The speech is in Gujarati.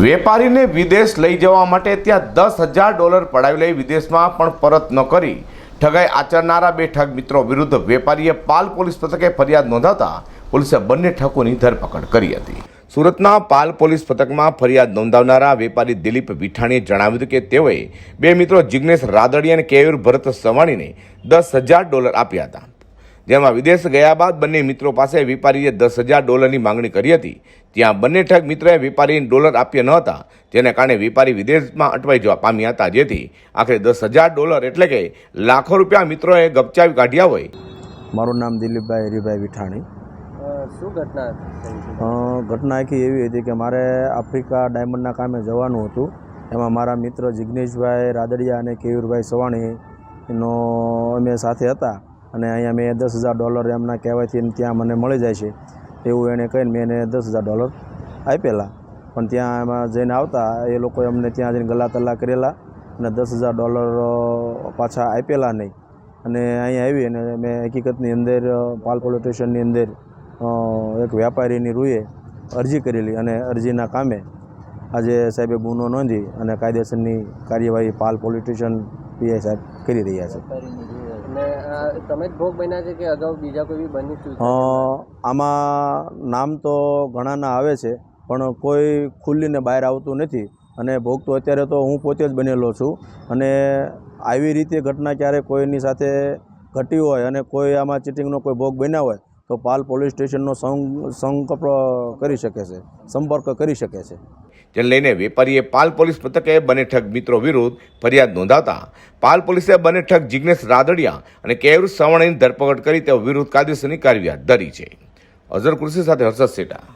વેપારીને વિદેશ લઈ જવા માટે ત્યાં દસ હજાર ડોલર પડાવી લઈ વિદેશમાં પણ પરત ન કરી. ઠગાઈ આચરનારા બે ઠગ મિત્રો વિરુદ્ધ વેપારીએ પાલ પોલીસ મથકે ફરિયાદ નોંધાવતા પોલીસે બંને ઠગોની ધરપકડ કરી હતી. સુરતના પાલ પોલીસ પથકમાં ફરિયાદ નોંધાવનારા વેપારી દિલીપ વિઠાણીએ જણાવ્યું હતું કે તેઓએ બે મિત્રો જિગ્નેશ રાદડિયા અને કેયુર ભરત સવાણીને દસ હજાર ડોલર આપ્યા હતા. જેમાં વિદેશ ગયા બાદ બંને મિત્રો પાસે વેપારીએ દસ હજાર ડોલરની માંગણી કરી હતી. ત્યાં બંને ઠગ મિત્રોએ વેપારીને ડોલર આપ્યા ન હતા જેને કારણે વેપારી વિદેશમાં અટવાઈ જવા પામ્યા હતા. જેથી આખરે દસ હજાર ડોલર એટલે કે લાખો રૂપિયા મિત્રોએ ગપચાવી કાઢ્યા હોય. મારું નામ દિલીપભાઈ હરિભાઈ વિઠાણી. શું ઘટના ઘટના આખી એવી હતી કે મારે આફ્રિકા ડાયમંડના કામે જવાનું હતું. એમાં મારા મિત્ર જિગ્નેશભાઈ રાદડિયા અને કેયુરભાઈ સવાણીનો અમે સાથે હતા. અને અહીંયા મેં દસ હજાર ડોલર એમના કહેવાયથી ત્યાં મને મળી જાય છે. એવું એણે કહીને મેં એને દસ હજાર ડોલર આપેલા. પણ ત્યાં એમાં જઈને આવતા, એ લોકોએ અમને ત્યાં જઈને ગલા તલ્લા કરેલા અને દસ હજાર ડોલર પાછા આપેલા નહીં. અને અહીંયા આવી અને મેં હકીકતની અંદર પાલ પોલીસ સ્ટેશનની અંદર એક વ્યાપારીની રૂએ અરજી કરેલી અને અરજીના કામે આજે સાહેબે ગુનો નોંધી અને કાયદેસરની કાર્યવાહી પાલ પોલીસ સ્ટેશન પીઆઈ સાહેબ કરી રહ્યા છે. તમે જ ભોગ બન્યા છે કે અગાઉ બીજા કોઈ બની આમાં નામ તો ઘણાના આવે છે, પણ કોઈ ખુલ્લીને બહાર આવતું નથી. અને ભોગ તો અત્યારે તો હું પોતે જ બનેલો છું. અને આવી રીતે ઘટના ક્યારે કોઈની સાથે ઘટી હોય અને કોઈ આમાં ચીટિંગનો કોઈ ભોગ બન્યા હોય તો પાલ પોલીસ સ્ટેશનનો સંકલ્પ કરી શકે છે, સંપર્ક કરી શકે છે. જેને લઈને વેપારીએ પાલ પોલીસ મથકે બંને ઠગ મિત્રો વિરુદ્ધ ફરિયાદ નોંધાતા પાલ પોલીસે બંને ઠગ જિગ્નેશ રાદડિયા અને કેયુર સવણીની ધરપકડ કરી તેઓ વિરુદ્ધ કાયદેસરની કાર્યવાહી હાથ ધરી છે. અઝર કૃષિ સાથે હર્ષદ સેટા.